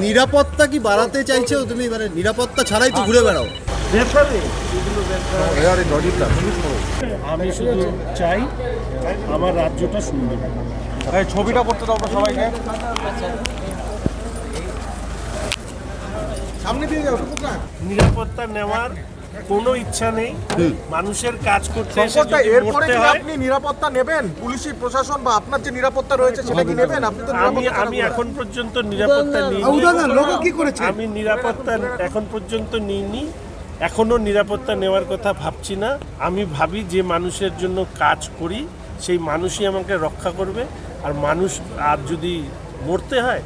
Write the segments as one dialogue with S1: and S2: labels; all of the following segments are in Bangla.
S1: নিরাপত্তা কি বাড়াতে চাইছো তুমি মানে নিরাপত্তা ছাড়াই তো ঘুরে বেড়াও?
S2: আমি শুধু চাই আমার রাজ্যটা সুন্দর
S3: এই ছবিটা করতে দাও তো সবাইকে। সামনে দিয়ে যাও
S2: নিরাপত্তা নেওয়ার কোনো ইচ্ছা নেই। মানুষের কাজ করতে
S3: এরপরে কি আপনি নিরাপত্তা নেবেন। পুলিশি প্রশাসন বা আপনার যে নিরাপত্তা রয়েছে সেটা কি নেবেন? আপনি তো
S2: আমি আমি এখন পর্যন্ত নিরাপত্তা নিইনি। আমি নিরাপত্তা এখন পর্যন্ত নিইনি। এখনও নিরাপত্তা নেওয়ার কথা ভাবছি না। আমি ভাবি যে মানুষের জন্য কাজ করি সেই মানুষই আমাকে রক্ষা করবে। আর মানুষ আর যদি মরতে হয়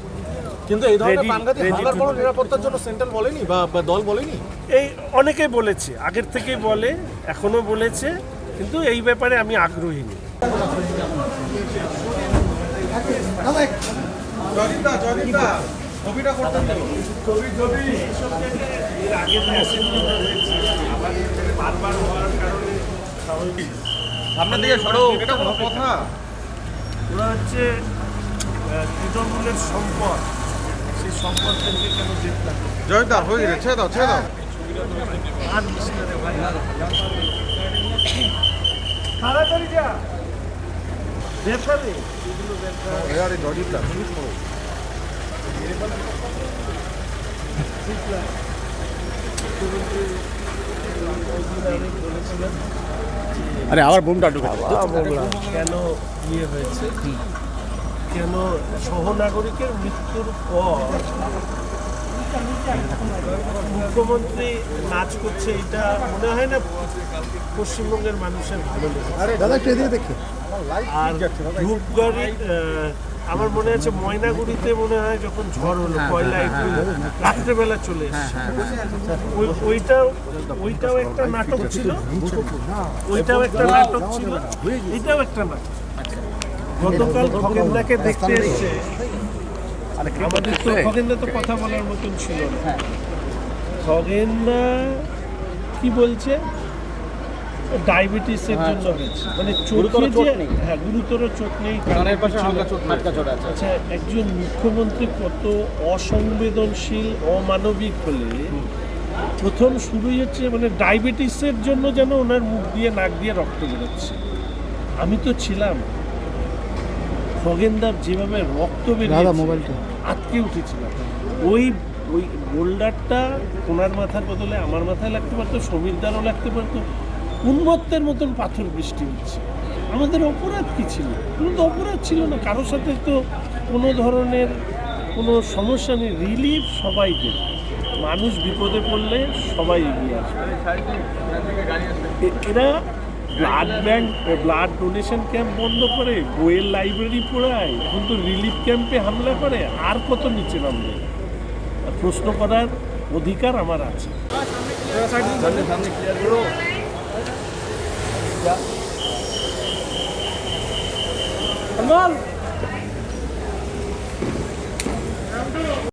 S3: কিন্তু এই ধরনের প্রাণঘাতী হামলার কোনো নিরাপত্তার জন্য সেন্ট্রাল বলেনি বা দল বলেনি?
S2: এই অনেকে বলেছে আগের থেকেই বলে এখনও বলেছে কিন্তু এই ব্যাপারে আমি আগ্রহী নেই।
S3: দিয়ে সরো এটা কোনো কথা?
S2: ওরা হচ্ছে তৃণমূলের সম্পদ। সেই কেন
S3: হয়ে গেছে ছেড়ে দাও ছেড়ে দাও।
S2: আর ভাই। তাড়াতাড়ি যা। এগুলো
S3: তুমি
S1: আরে আবার বোমটা ঢুকে
S2: কেন ইয়ে হয়েছে? কেন সহনাগরিকের মৃত্যুর পর মুখ্যমন্ত্রী নাচ করছে এটা মনে হয় না পশ্চিমবঙ্গের মানুষের ভালো লেগেছে।
S1: দাদা একটু এদিকে দেখে।
S2: আর ধূপগাড়ি আমার মনে আছে ময়নাগুড়িতে মনে হয় যখন ঝড় হলো পয়লা এপ্রিল রাত্রেবেলা চলে এসছে। ওই- ওইটাও ওইটাও একটা নাটক ছিল। ওইটাও একটা নাটক ছিল। এটাও একটা নাটক গতকাল খগেনদাকে দেখতে এসছে। আমাদের তো খগেনদা তো কথা বলার মতন ছিল না। খগেনদা কি বলছে? ডায়াবেটিসের জন্য হয়েছে। মানে চোখে যে হ্যাঁ গুরুতর চোখ নেই কানের পাশে আচ্ছা একজন মুখ্যমন্ত্রী কত অসংবেদনশীল অমানবিক হলে প্রথম শুরুই হচ্ছে মানে ডায়াবেটিসের জন্য যেন ওনার মুখ দিয়ে নাক দিয়ে রক্ত বেরোচ্ছে। আমি তো ছিলাম। খগেনদার যেভাবে রক্ত বেরিয়ে মোবাইলটা। আটকে উঠেছিলাম ওই ওই বোল্ডারটা ওনার মাথার বদলে আমার মাথায় লাগতে পারতো সমীরদারও লাগতে পারতো। উন্মত্তের মতন পাথর বৃষ্টি হচ্ছে। আমাদের অপরাধ কী ছিল? কোনো তো অপরাধ ছিল না। কারোর সাথে তো কোনো ধরনের কোনো সমস্যা নেই। রিলিফ সবাই দেবে। মানুষ বিপদে পড়লে সবাই এগিয়ে আসবে। এরা blood bank, blood donation camp বন্ধ করে বইয়ের লাইব্রেরি পড়ায়। এখন তো রিলিফ ক্যাম্পে হামলা করে, আর কত নিচে নামবে? প্রশ্ন করার অধিকার আমার আছে।
S3: সামনে